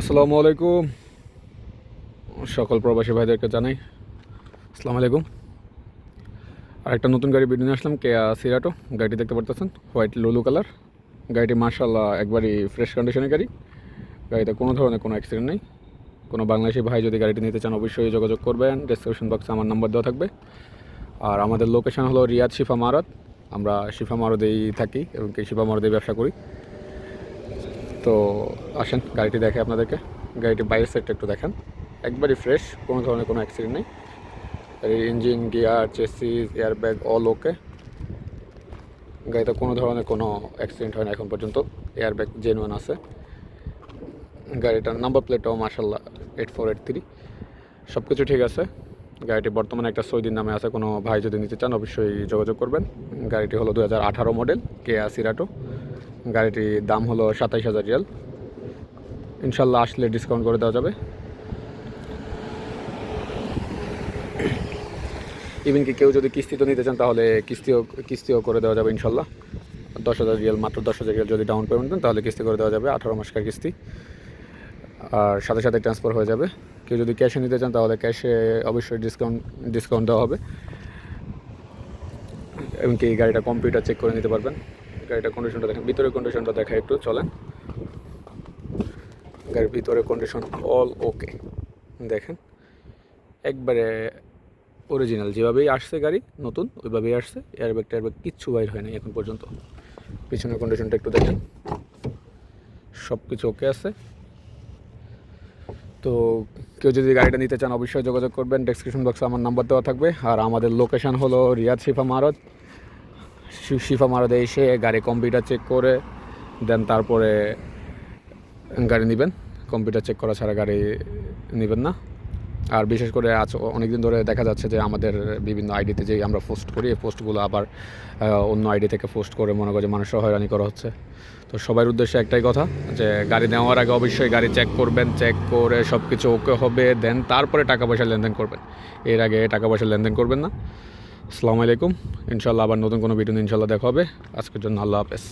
আসসালামু আলাইকুম। সকল প্রবাসী ভাইদেরকে জানাই আসসালামু আলাইকুম। আর একটা নতুন গাড়ি ভিডিও আসলাম কেয়া সিরাটো গাড়িটি দেখতে পারতেছেন, হোয়াইট লুলু কালার। গাড়িটি মার্শাল্লাহ একবারই ফ্রেশ কন্ডিশনের গাড়ি। গাড়িতে কোনো ধরনের কোনো অ্যাক্সিডেন্ট নেই। কোনো বাংলাদেশি ভাই যদি গাড়িটি নিতে চান, অবশ্যই যোগাযোগ করবেন। ডিসক্রিপশন বক্সে আমার নাম্বার দেওয়া থাকবে। আর আমাদের লোকেশন হলো রিয়াদ শিফা মারত আমরা শিফা মারদেই থাকি এবং কি শিফা মারদেই ব্যবসা করি। তো আসেন, গাড়িটি দেখে আপনাদেরকে। গাড়িটি বাইরের সাইডটা একটু দেখেন। একবারই ফ্রেশ কোনো ধরনের কোনো অ্যাক্সিডেন্ট নেই। Engine gear chassis airbag all okay গাড়িতে কোনো ধরনের কোনো অ্যাক্সিডেন্ট হয় না এখন পর্যন্ত। এয়ারব্যাগ জেনুয়ান আছে। গাড়িটার নাম্বার প্লেটটাও মার্শাল্লাহ এইট ফোর এইট থ্রি সব কিছু ঠিক আছে। গাড়িটি বর্তমানে একটা সৌদির নামে আছে। কোনো ভাই যদি নিতে চান, অবশ্যই যোগাযোগ করবেন। গাড়িটি হলো দু হাজার আঠারো মডেল কে সিরাটো গাড়িটির দাম হলো সাতাইশ হাজার রিয়াল। ইনশাল্লাহ আসলে ডিসকাউন্ট করে দেওয়া যাবে। ইভেন কি কেউ যদি কিস্তিতে নিতে চান, তাহলে কিস্তিও কিস্তিও করে দেওয়া যাবে ইনশাল্লাহ। দশ হাজার রিয়াল, মাত্র দশ হাজার রিয়াল যদি ডাউন পেমেন্ট দেন, তাহলে কিস্তি করে দেওয়া যাবে আঠারো মাসকার কিস্তি। আর সাথে সাথে ট্রান্সফার হয়ে যাবে। কেউ যদি ক্যাশে নিতে চান, তাহলে ক্যাশে অবশ্যই ডিসকাউন্ট ডিসকাউন্ট দেওয়া হবে। এবং কি এই গাড়িটা কম্পিউটার চেক করে নিতে পারবেন। গাড়িটা কন্ডিশনটা দেখেন, ভিতরের কন্ডিশনটা দেখা একটু, চলেন। গাড়ির ভিতরের কন্ডিশন অল ওকে দেখেন, একবারে অরিজিনাল যেভাবেই আসছে গাড়ি, নতুন, ওইভাবেই আসছে এয়ারব্যাগ টেয়ারব্যাগ কিচ্ছু বাইর হয়নি এখন পর্যন্ত। পিছনের কন্ডিশনটা একটু দেখেন সব কিছু ওকে আছে। তো কেউ যদি গাড়িটা নিতে চান, অবশ্যই যোগাযোগ করবেন। ডেসক্রিপশন বক্সে আমার নাম্বার দেওয়া থাকবে। আর আমাদের লোকেশন হলো রিয়াদ শিফা মারত শিফা মারদে এসে গাড়ি কম্পিউটার চেক করে দেন তারপরে গাড়ি নেবেন। কম্পিউটার চেক করা ছাড়া গাড়ি নেবেন না। আর বিশেষ করে আজ অনেক দিন ধরে দেখা যাচ্ছে যে আমাদের বিভিন্ন আইডিতে যে আমরা পোস্ট করি, এই পোস্টগুলো আবার অন্য আইডি থেকে পোস্ট করে মনে করে যে মানুষের হয়রানি করা হচ্ছে। তো সবার উদ্দেশ্যে একটাই কথা যে গাড়ি নেওয়ার আগে অবশ্যই গাড়ি চেক করবেন চেক করে সব কিছু ওকে হবে দেন তারপরে টাকা পয়সা লেনদেন করবেন। এর আগে টাকা পয়সা লেনদেন করবেন না। আসসালামু আলাইকুম। ইনশাল্লাহ আবার নতুন কোনো ভিডিও ইনশাল্লাহ দেখা হবে। আজকের জন্য আল্লাহ হাফেজ।